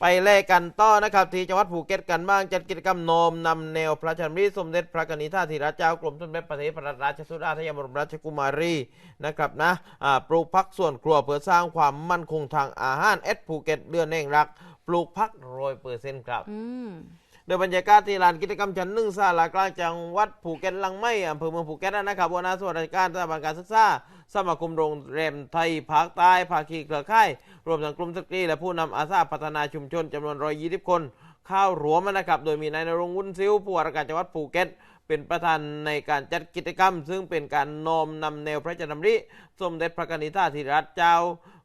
ไปแลกกันต่อนะครับ ที่จังหวัดภูเก็ตกันบ้างจัดกิจกรรมโนมนำแนวพระชนมิสมเด็จพระกนิษฐาธิราชเจ้ากรมสมเด็จพระเทพรัตนราชสุดาสยามรมราชกุมารีนะครับนะปลูกพักส่วนครัวเพื่อสร้างความมั่นคงทางอาหารเอสภูเก็ตเดือนแห่งรัก ปลูกพักร้อยเปอร์เซ็นต์ครับอื โดยบรรยากาศที่ลานกิจกรรมชั้นหนึ่งศาลากลางจังหวัดภูเก็ตลังไม่อำเภอเมืองภูเก็ตนะครับหัวหน้าส่วนราชการสถาบันการศึกษาสมาคมโรงแรมไทยภาคใต้ภาคีเครือข่ายรวมทั้งกลุ่มสตรีและผู้นำอาสาพัฒนาชุมชนจำนวน 120 คนเข้ารวมนะครับ โดยมีนายนรงวุ้นซิวผู้ว่าราชการจังหวัดภูเก็ต เป็นประธานในการจัดกิจกรรม ซึ่งเป็นการน้อมนำแนวพระราชดำริ สมเด็จพระกนิษฐาธิราชเจ้า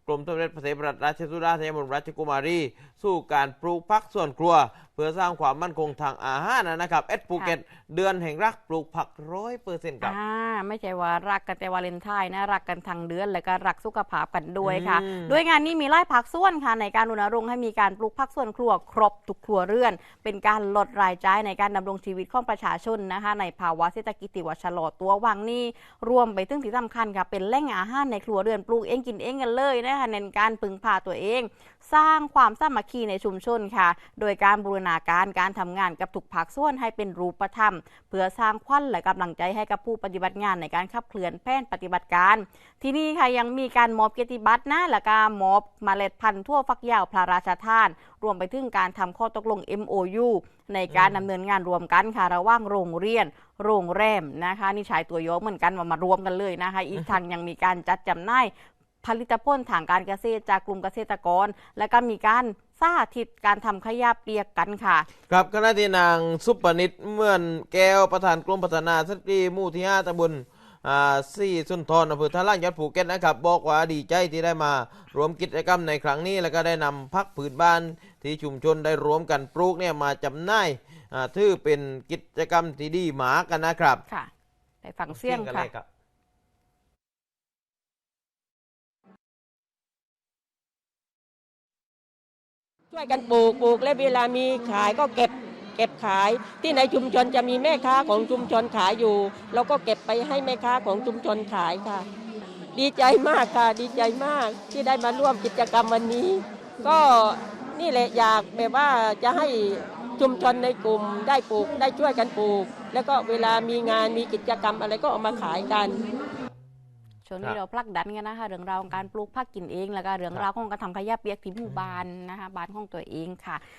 กรมสมเด็จพระเทพรัตนราชสุดาสยามรมราชกุมารี สู่การปลูกพักส่วนครัวเพื่อสร้างความมั่นคงทางอาหารนะครับเอสภูเก็ตเดือนแห่งรักปลูกผักร้อยเปอร์เซ็นต์ครับอ่าไม่ใช่ว่ารักกันแต่วาเลนไทน์นะรักกันทางเดือนแล้วก็รักสุขภาพกันด้วยค่ะอืมด้วยงานนี้มีไล่ผักส่วนค่ะ ในการรณรงค์ให้มีการปลูกผักส่วนครัวครบทุกครัวเรือน เป็นการลดรายจ่ายในการดำรงชีวิตของประชาชนนะคะ ในภาวะเศรษฐกิจที่ว่าชะลอตัววังนี่รวมไปถึงที่สำคัญค่ะเป็นแหล่งอาหารในครัวเรือนปลูกเองกินเองกันเลยนะคะเน้นการพึ่งพาตัวเอง สร้างความสามัคคีในชุมชนค่ะ โดยการบูรณาการการทำงานกับทุกภาคส่วนให้เป็นรูปธรรม เพื่อสร้างขวัญและกำลังใจให้กับผู้ปฏิบัติงานในการขับเคลื่อนแผนปฏิบัติการ ที่นี่ค่ะยังมีการมอบเกียรติบัตรนะและการมอบเมล็ดพันธุ์ทั่วฟักยาวพระราชทาน รวมไปถึงการทำข้อตกลง MOU ในการดำเนินงานรวมกันค่ะระหว่างโรงเรียน โรงแรมนะคะ นี่ใช้ตัวย่อเหมือนกันมามารวมกันเลยนะคะ อีกทางยังมีการจัดจำหน่าย ผลิตผลทางการเกษตรจากกลุ่มเกษตรกร และก็มีการสาธิตการทำขยะเปียกกันค่ะ ครับขณะที่นางซุปปนิดเมื่อนแก้วประธานกรมพัฒนาสตรีหมู่ที่5ตำบลอ่าซี่สุนทรอำเภอท่าล่างจังหวัดภูเก็ตนะครับ บอกว่าดีใจที่ได้มารวมกิจกรรมในครั้งนี้ แล้วก็ได้นำพักผืนบ้านที่ชุมชนได้รวมกันปลูกเนี่ยมาจำหน่ายอ่าถือเป็นกิจกรรมที่ดีหมากันนะครับ ค่ะไปฟังเสียงกันค่ะ ช่วยกันปลูกปลูกและเวลามีขายก็เก็บเก็บขายที่ในชุมชนจะมีแม่ค้าของชุมชนขายอยู่เราก็เก็บไปให้แม่ค้าของชุมชนขายค่ะ ดีใจมากค่ะ ดีใจมากที่ได้มาร่วมกิจกรรมวันนี้ ก็นี่แหละอยากแบบว่าจะให้ชุมชนในกลุ่มได้ปลูกได้ช่วยกันปลูก แล้วก็เวลามีงานมีกิจกรรมอะไรก็เอามาขายกัน ช่วงครันี้บเราผลักดันกันนะคะเรื่องราวของการปลูกผักกินเอง แล้วก็เรื่องราวของการทำขยะเปียกที่หมู่บ้านนะคะบ้านของตัวเองค่ะ